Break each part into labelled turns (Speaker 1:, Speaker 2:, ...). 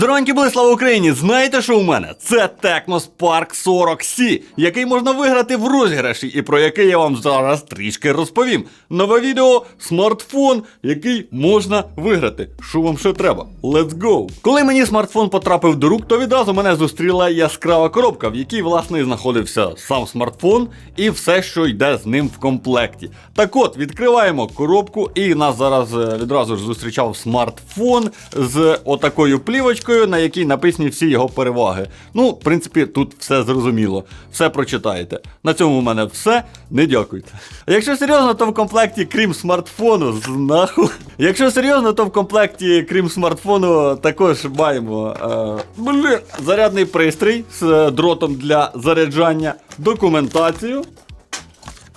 Speaker 1: Здоровенькі були, слава Україні! Знаєте, що у мене? Це Tecnos Spark 40C, який можна виграти в розіграші, і про який я вам зараз трішки розповім. Нове відео, смартфон, який можна виграти. Що вам ще треба? Let's go! Коли мені смартфон потрапив до рук, то відразу мене зустріла яскрава коробка, в якій, власне, знаходився сам смартфон і все, що йде з ним в комплекті. Так от, відкриваємо коробку, і нас зараз е, відразу ж зустрічав смартфон з отакою плівочкою, на якій написані всі його переваги. Ну, в принципі, тут все зрозуміло. Все прочитаєте. На цьому у мене все. Не дякуйте. Якщо серйозно, то в комплекті, крім смартфону, знаху. Якщо серйозно, то в комплекті, крім смартфону, також маємо е, блін, зарядний пристрій з дротом для заряджання, документацію.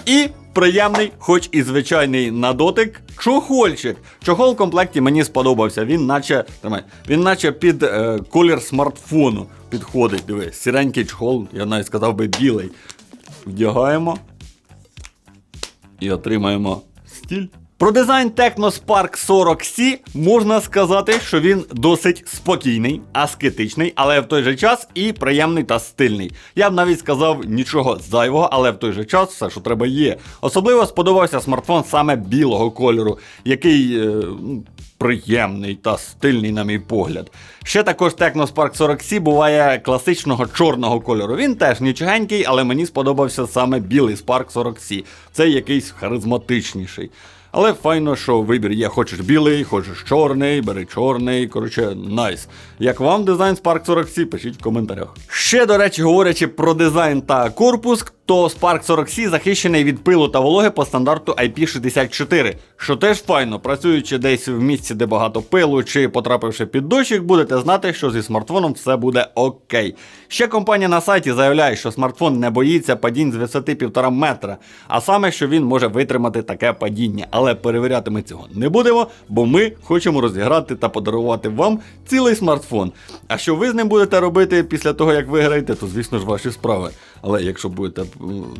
Speaker 1: І приємний, хоч і звичайний на дотик, чохольчик. Чохол в комплекті мені сподобався. Він наче тримай, він наче під е, колір смартфону підходить. Диви, сіренький чохол, я навіть сказав би білий. Вдягаємо і отримаємо стіль. Про дизайн Tecno Spark 40C можна сказати, що він досить спокійний, аскетичний, але в той же час і приємний та стильний. Я б навіть сказав нічого зайвого, але в той же час все, що треба, є. Особливо сподобався смартфон саме білого кольору, який. е, ну, Приємний та стильний, на мій погляд. Ще також Tecno Spark 40C буває класичного чорного кольору. Він теж нічогенький, але мені сподобався саме білий Spark 40C. Це якийсь харизматичніший. Але файно, що вибір є. Хочеш білий, хочеш чорний, бери чорний. Коротше, найс. Як вам дизайн Spark 40C, пишіть в коментарях. Ще, до речі, говорячи про дизайн та корпус, то Spark 40C захищений від пилу та вологи по стандарту IP64, що теж файно. Працюючи десь в місці, де багато пилу, чи потрапивши під дощик, будете знати, що зі смартфоном все буде окей. Ще компанія на сайті заявляє, що смартфон не боїться падінь з висоти 1,5 метра, а саме, що він може витримати таке падіння. Але перевіряти ми цього не будемо, бо ми хочемо розіграти та подарувати вам цілий смартфон. А що ви з ним будете робити після того, як виграєте, то звісно ж ваші справи. Але якщо будете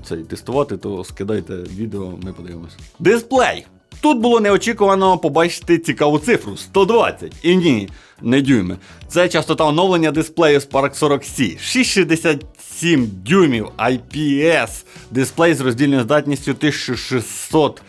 Speaker 1: цей тестувати, то скидайте відео, ми подивимося. Дисплей. Тут було неочікувано побачити цікаву цифру 120. І ні, не дюйми. Це частота оновлення дисплею Spark 40C. 667 дюймів IPS. Дисплей з роздільною здатністю 1600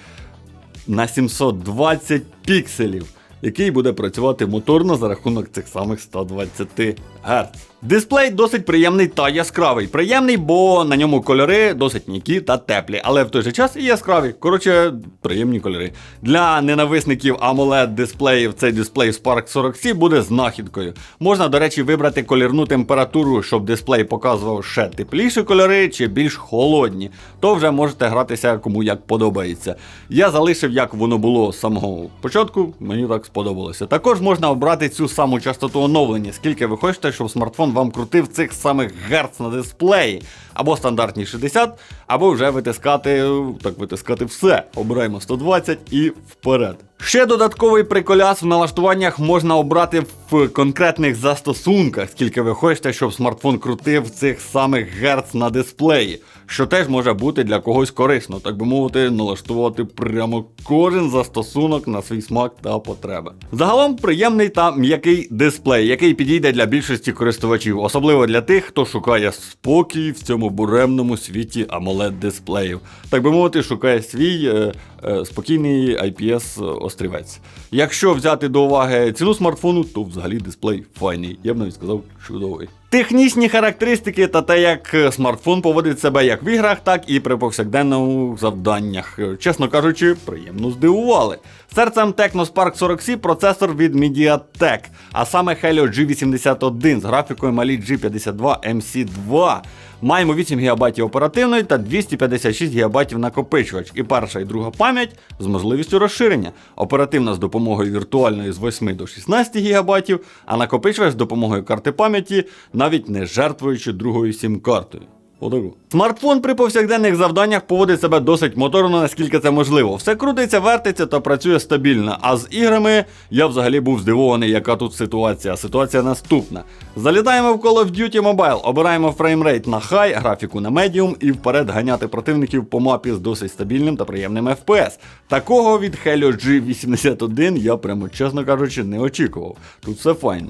Speaker 1: на 720 пікселів, який буде працювати моторно за рахунок цих самих 120 Гц. Дисплей досить приємний та яскравий. Приємний, бо на ньому кольори досить м'які та теплі, але в той же час і яскраві. Коротше, приємні кольори. Для ненависників AMOLED дисплеїв цей дисплей Spark 40C буде знахідкою. Можна, до речі, вибрати колірну температуру, щоб дисплей показував ще тепліші кольори чи більш холодні. То вже можете гратися кому як подобається. Я залишив, як воно було з самого початку, мені так сподобалося. Також можна обрати цю саму частоту оновлення, скільки ви хочете, щоб смартфон вам крутив цих самих герц на дисплеї. Або стандартні 60, або вже витискати, так витискати все. Обираємо 120 і вперед. Ще додатковий приколяс в налаштуваннях можна обрати в конкретних застосунках, скільки ви хочете, щоб смартфон крутив цих самих герц на дисплеї, що теж може бути для когось корисно, так би мовити, налаштувати прямо кожен застосунок на свій смак та потреби. Загалом приємний та м'який дисплей, який підійде для більшості користувачів, особливо для тих, хто шукає спокій в цьому буремному світі amoled дисплеїв. Так би мовити, шукає свій е, е, спокійний IPS острівець. Якщо взяти до уваги ціну смартфону, то взагалі дисплей файний. Я б навіть сказав чудовий. Технічні характеристики та те, як е, смартфон поводить себе як в іграх, так і при повсякденних завданнях. Е, Чесно кажучи, приємно здивували. Серцем Tecno Spark 40C процесор від MediaTek, а саме Helio G81 з графікою Mali G52 MC2. Маємо 8 ГБ оперативної та 256 ГБ накопичувач. І перша і друга пам'ять з можливістю розширення. Оперативна з допомогою віртуальної з 8 до 16 ГБ, а накопичувач з допомогою карти пам'яті, навіть не жертвуючи другою сім-картою. Отаку. Смартфон при повсякденних завданнях поводить себе досить моторно, наскільки це можливо. Все крутиться, вертиться та працює стабільно. А з іграми я взагалі був здивований, яка тут ситуація. Ситуація наступна. Залітаємо в Call of Duty Mobile, обираємо фреймрейт на high, графіку на medium і вперед ганяти противників по мапі з досить стабільним та приємним FPS. Такого від Helio G81 я прямо, чесно кажучи, не очікував. Тут все файно.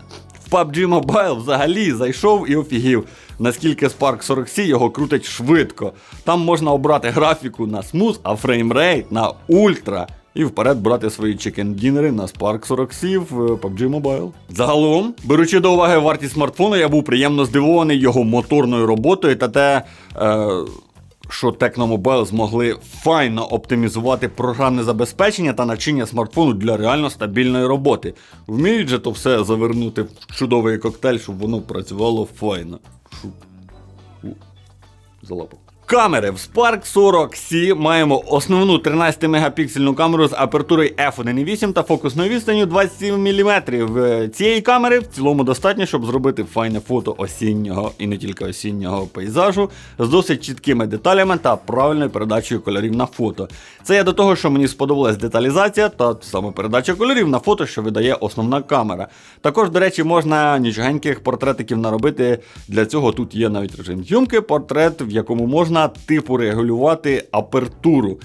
Speaker 1: PUBG Mobile взагалі зайшов і офігів, наскільки Spark 40C його крутить швидко. Там можна обрати графіку на смуз, а фреймрейт на ультра. І вперед брати свої чекен-дінери на Spark 40C в е, PUBG Mobile. Загалом, беручи до уваги вартість смартфону, я був приємно здивований його моторною роботою та те, е, що Tecnomobile змогли файно оптимізувати програмне забезпечення та начиння смартфону для реально стабільної роботи. Вміють же то все завернути в чудовий коктейль, щоб воно працювало файно. Залапав. Камери в Spark 40C маємо основну 13 мегапіксельну камеру з апертурою f1.8 та фокусною відстанню 27 мм. Цієї камери в цілому достатньо, щоб зробити файне фото осіннього і не тільки осіннього пейзажу з досить чіткими деталями та правильною передачею кольорів на фото. Це я до того, що мені сподобалась деталізація та саме передача кольорів на фото, що видає основна камера. Також, до речі, можна нічогеньких портретиків наробити. Для цього тут є навіть режим зйомки, портрет, в якому можна типу регулювати апертуру.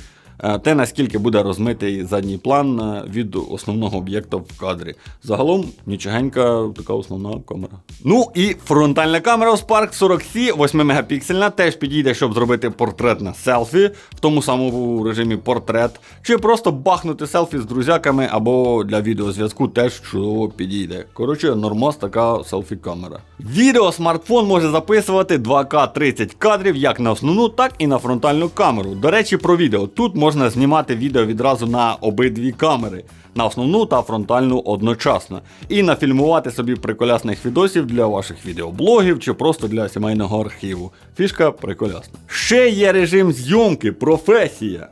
Speaker 1: Е, Те, наскільки буде розмитий задній план е, від основного об'єкта в кадрі. Загалом нічогенька така основна камера. Ну і фронтальна камера у Spark 40C 8 мегапіксельна теж підійде, щоб зробити портретне селфі в тому самому режимі портрет, чи просто бахнути селфі з друзяками або для відеозв'язку теж чудово підійде. Коротше, нормас така селфі-камера. Відео смартфон може записувати 2К 30 кадрів як на основну, так і на фронтальну камеру. До речі, про відео. Тут можна знімати відео відразу на обидві камери. На основну та фронтальну одночасно. І нафільмувати собі приколясних відосів для ваших відеоблогів чи просто для сімейного архіву. Фішка приколясна. Ще є режим зйомки, професія.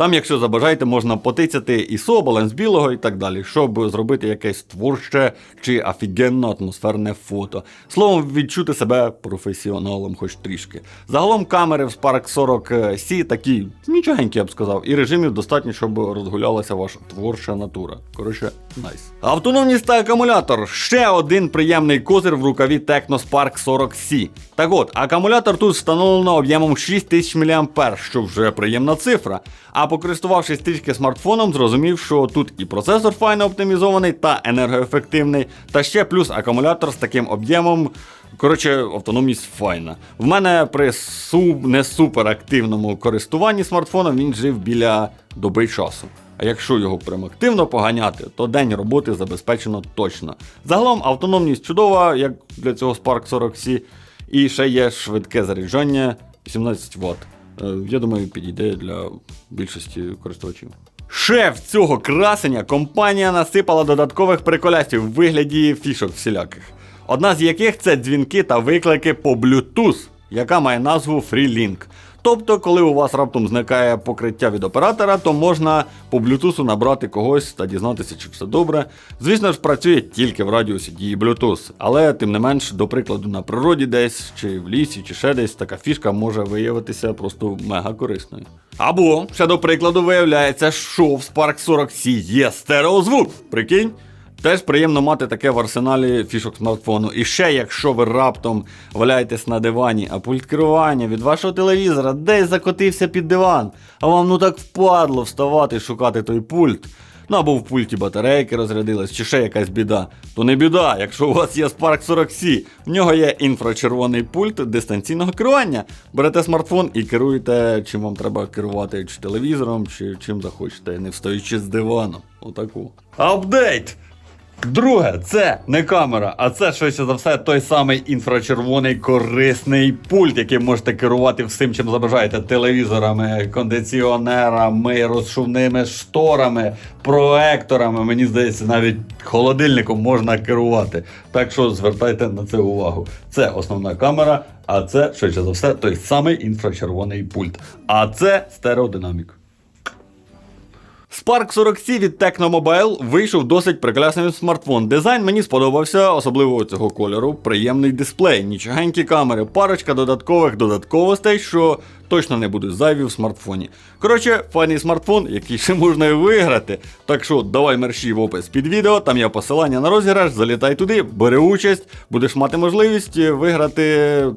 Speaker 1: Там, якщо забажаєте, можна потицяти ISO, баланс білого і так далі, щоб зробити якесь творче чи офігенно атмосферне фото. Словом, відчути себе професіоналом хоч трішки. Загалом камери в Spark 40C такі нічогенькі, я б сказав, і режимів достатньо, щоб розгулялася ваша творча натура. Коротше, найс. Автономність та акумулятор ще один приємний козир в рукаві Tecno Spark 40C. Так от, акумулятор тут встановлено об'ємом 6000 мА, що вже приємна цифра. А покористувавшись трішки смартфоном, зрозумів, що тут і процесор файно оптимізований та енергоефективний, та ще плюс акумулятор з таким об'ємом. Коротше, автономність файна. В мене при су... не суперактивному користуванні смартфоном він жив біля доби часу. А якщо його прям активно поганяти, то день роботи забезпечено точно. Загалом автономність чудова, як для цього Spark 40C, і ще є швидке заряджання 18 Вт. Е, Я думаю, підійде для більшості користувачів. Шеф цього красення компанія насипала додаткових приколястів в вигляді фішок всіляких. Одна з яких це дзвінки та виклики по Bluetooth, яка має назву FreeLink. Тобто, коли у вас раптом зникає покриття від оператора, то можна по Bluetooth набрати когось та дізнатися, чи все добре. Звісно ж, працює тільки в радіусі дії Bluetooth, але тим не менш, до прикладу, на природі десь, чи в лісі, чи ще десь така фішка може виявитися просто мега корисною. Або, ще до прикладу, виявляється, що в Spark 40C є стереозвук. Прикинь? Теж приємно мати таке в арсеналі фішок смартфону. І ще, якщо ви раптом валяєтесь на дивані, а пульт керування від вашого телевізора десь закотився під диван, а вам ну так впадло вставати і шукати той пульт. Ну або в пульті батарейки розрядилась, чи ще якась біда. То не біда, якщо у вас є Spark 40C, в нього є інфрачервоний пульт дистанційного керування. Берете смартфон і керуєте, чим вам треба керувати, чи телевізором, чи чим захочете, не встаючи з дивану. Отаку. Апдейт! Друге, це не камера, а це швидше за все той самий інфрачервоний корисний пульт, яким можете керувати всім, чим забажаєте: телевізорами, кондиціонерами, розшувними шторами, проекторами. Мені здається, навіть холодильником можна керувати. Так що звертайте на це увагу. Це основна камера, а це швидше за все той самий інфрачервоний пульт. А це стереодинамік. Spark 40C від Tecno Mobile вийшов досить прекрасний смартфон. Дизайн мені сподобався, особливо цього кольору. Приємний дисплей, нічогенькі камери, парочка додаткових додатковостей, що точно не будуть зайві в смартфоні. Коротше, файний смартфон, який ще можна і виграти. Так що давай мерщій в опис під відео, там є посилання на розіграш, залітай туди, бери участь, будеш мати можливість виграти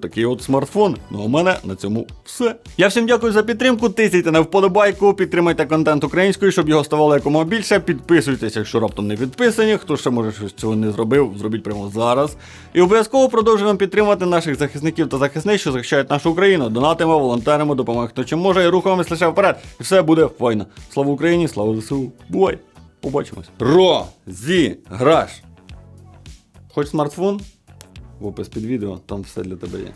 Speaker 1: такий от смартфон. Ну а у мене на цьому все. Я всім дякую за підтримку. Тисяйте на вподобайку, підтримайте контент українською, щоб його ставало якомога більше. Підписуйтесь, якщо раптом не підписані. Хто ще може щось цього не зробив, зробіть прямо зараз. І обов'язково продовжуємо підтримувати наших захисників та захисниць, що захищають нашу Україну. Донатимо, волонтеримо, хто чим може, і рухаємось лише вперед. І все буде файно. Слава Україні, слава ЗСУ. Бувай! Побачимось. Розіграш! Хоч смартфон? В опис під відео, там все для тебе є.